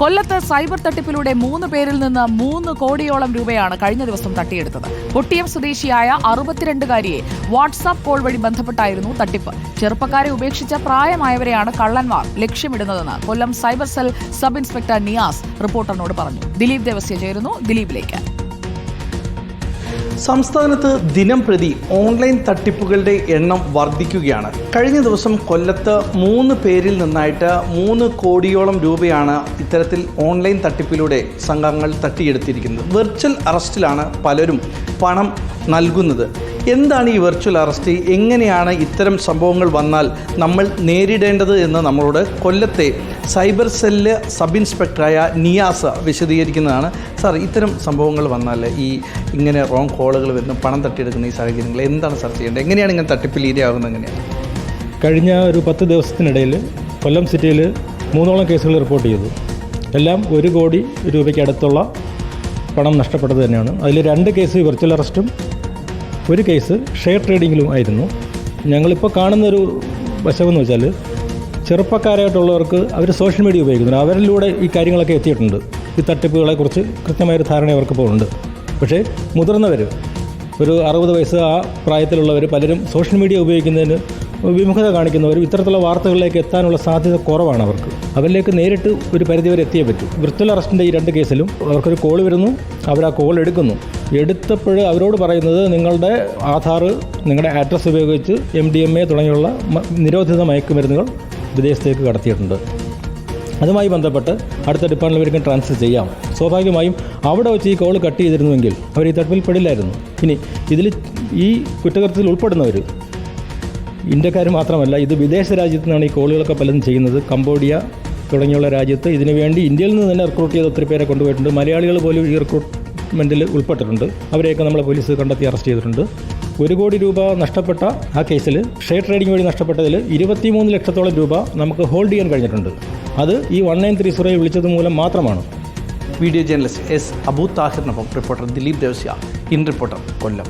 കൊല്ലത്ത് സൈബർ തട്ടിപ്പിലൂടെ മൂന്ന് പേരിൽ നിന്ന് മൂന്ന് കോടിയോളം രൂപയാണ് കഴിഞ്ഞ ദിവസം തട്ടിയെടുത്തത്. പൊട്ടിയം സ്വദേശിയായ അറുപത്തിരണ്ടുകാരിയെ വാട്സാപ്പ് കോൾ വഴി ബന്ധപ്പെട്ടായിരുന്നു തട്ടിപ്പ്. ചെറുപ്പക്കാരെ ഉപേക്ഷിച്ച പ്രായമായവരെയാണ് കള്ളന്മാർ ലക്ഷ്യമിടുന്നതെന്ന് Kollam cyber cell sub inspector Niyas റിപ്പോർട്ടറിനോട് പറഞ്ഞു. ദിലീപ് ദേവസ്യ ചേരുന്നു. ദിലീപിലേക്ക്. സംസ്ഥാനത്ത് ദിനം പ്രതി ഓൺലൈൻ തട്ടിപ്പുകളുടെ എണ്ണം വർദ്ധിക്കുകയാണ്. കഴിഞ്ഞ ദിവസം കൊല്ലത്ത് മൂന്ന് പേരിൽ നിന്നായിട്ട് മൂന്ന് കോടിയോളം രൂപയാണ് ഇത്തരത്തിൽ ഓൺലൈൻ തട്ടിപ്പിലൂടെ സംഘങ്ങൾ തട്ടിയെടുത്തിരിക്കുന്നത്. വെർച്വൽ അറസ്റ്റിലാണ് പലരും പണം നൽകുന്നത്. എന്താണ് ഈ വെർച്വൽ അറസ്റ്റ് എങ്ങനെയാണ് ഇത്തരം സംഭവങ്ങൾ വന്നാൽ നമ്മൾ നേരിടേണ്ടത് എന്ന് നമ്മളോട് കൊല്ലത്തെ സൈബർ സെല്ല് സബ് ഇൻസ്പെക്ടറായ നിയാസ വിശദീകരിക്കുന്നതാണ്. സാർ ഇത്തരം സംഭവങ്ങൾ വന്നാൽ ഈ ഇങ്ങനെ റോങ് കോളുകൾ വരുന്നു പണം തട്ടിയെടുക്കുന്ന ഈ സാഹചര്യങ്ങൾ എന്താണ് സാർ ചെയ്യേണ്ടത്? എങ്ങനെയാണ് ഇങ്ങനെ തട്ടിപ്പിൽ ഇരയാകുന്നത് എങ്ങനെയാണ്? കഴിഞ്ഞ ഒരു പത്ത് ദിവസത്തിനിടയിൽ കൊല്ലം സിറ്റിയിൽ മൂന്നോളം കേസുകൾ റിപ്പോർട്ട് ചെയ്തു. എല്ലാം ഒരു കോടി രൂപയ്ക്ക് അടുത്തുള്ള പണം നഷ്ടപ്പെട്ടത് തന്നെയാണ്. അതിൽ രണ്ട് കേസ് വെർച്വൽ അറസ്റ്റും ഒരു കേസ് ഷെയർ ട്രേഡിങ്ങിലും ആയിരുന്നു. ഞങ്ങളിപ്പോൾ കാണുന്നൊരു വശമെന്ന് വെച്ചാൽ ചെറുപ്പക്കാരായിട്ടുള്ളവർക്ക് അവർ സോഷ്യൽ മീഡിയ ഉപയോഗിക്കുന്നുണ്ട് അവരിലൂടെ ഈ കാര്യങ്ങളൊക്കെ എത്തിയിട്ടുണ്ട്. ഈ തട്ടിപ്പുകളെക്കുറിച്ച് കൃത്യമായൊരു ധാരണ അവർക്കിപ്പോൾ ഉണ്ട് പക്ഷേ മുതിർന്നവർ ഒരു അറുപത് വയസ്സ് ആ പ്രായത്തിലുള്ളവർ പലരും സോഷ്യൽ മീഡിയ ഉപയോഗിക്കുന്നതിന് വിമുഖത കാണിക്കുന്നവരും ഇത്തരത്തിലുള്ള വാർത്തകളിലേക്ക് എത്താനുള്ള സാധ്യത കുറവാണ് അവർക്ക്. അവരിലേക്ക് നേരിട്ട് ഒരു പരിധിവരെ എത്തിയേ പറ്റൂ. വിർച്വൽ അറസ്റ്റിന്റെ ഈ രണ്ട് കേസിലും അവർക്കൊരു കോൾ വരുന്നു. അവർ ആ കോൾ എടുക്കുന്നു. എടുത്തപ്പോൾ അവരോട് പറയുന്നത് നിങ്ങളുടെ ആധാർ നിങ്ങളുടെ അഡ്രസ്സ് ഉപയോഗിച്ച് എം ഡി എം എ തുടങ്ങിയുള്ള നിരോധിത മയക്കുമരുന്നുകൾ വിദേശത്തേക്ക് കടത്തിയിട്ടുണ്ട്. അതുമായി ബന്ധപ്പെട്ട് അടുത്ത ഡിപ്പാർട്ട്മെന്റിലേക്ക് ട്രാൻസ്ഫർ ചെയ്യാം. സ്വാഭാവികമായും അവിടെ വെച്ച് ഈ കോൾ കട്ട് ചെയ്തിരുന്നുവെങ്കിൽ അവർ ഈ തട്ടിപ്പിൽ പെടില്ലായിരുന്നു. ഇനി ഇതിൽ ഈ കുറ്റകൃത്യത്തിൽ ഉൾപ്പെടുന്നവർ ഇന്ത്യക്കാർ മാത്രമല്ല ഇത് വിദേശ രാജ്യത്തു നിന്നാണ് ഈ കോളുകളൊക്കെ പലതും ചെയ്യുന്നത്. കംബോഡിയ തുടങ്ങിയുള്ള രാജ്യത്ത് ഇതിനുവേണ്ടി ഇന്ത്യയിൽ നിന്ന് തന്നെ റിക്രൂട്ട് ചെയ്ത് ഒത്തിരി പേരെ കൊണ്ടുപോയിട്ടുണ്ട്. മലയാളികൾ പോലും ഈ റിക്രൂട്ട്മെന്റിൽ ഉൾപ്പെട്ടിട്ടുണ്ട്. അവരെയൊക്കെ നമ്മളെ പോലീസ് കണ്ടെത്തി അറസ്റ്റ് ചെയ്തിട്ടുണ്ട്. ഒരു കോടി രൂപ നഷ്ടപ്പെട്ട ആ കേസിൽ ഷെയർ ട്രേഡിംഗ് വഴി നഷ്ടപ്പെട്ടതിൽ ഇരുപത്തിമൂന്ന് ലക്ഷത്തോളം രൂപ നമുക്ക് ഹോൾഡ് ചെയ്യാൻ കഴിഞ്ഞിട്ടുണ്ട്. അത് ഈ വൺ നയൻ ത്രീ സീറോയിൽ വിളിച്ചത് മൂലം മാത്രമാണ്. Video journalist S Abu താഹിറിനൊപ്പം reporter Dileep Devasya in reporter Kollam.